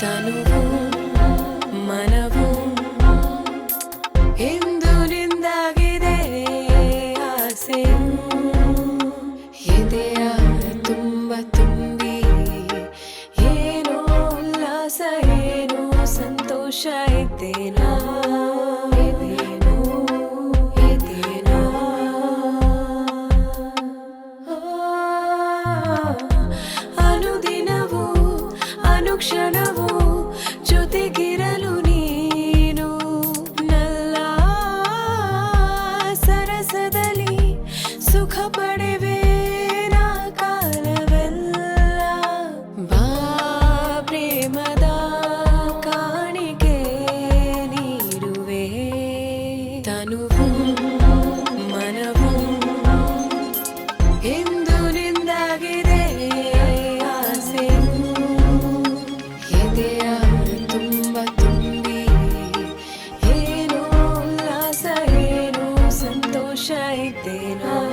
ತನುವು ಮನವು. ಇಂದು ನಿಂದಾಗಿದೆ ಆಸೆ. ಎದೆಯ ತುಂಬ ತುಂಬಿ ಏನೋ ಉಲ್ಲಾಸ ಏನೋ ಸಂತೋಷ ಇದ್ದೇನಾ. everything.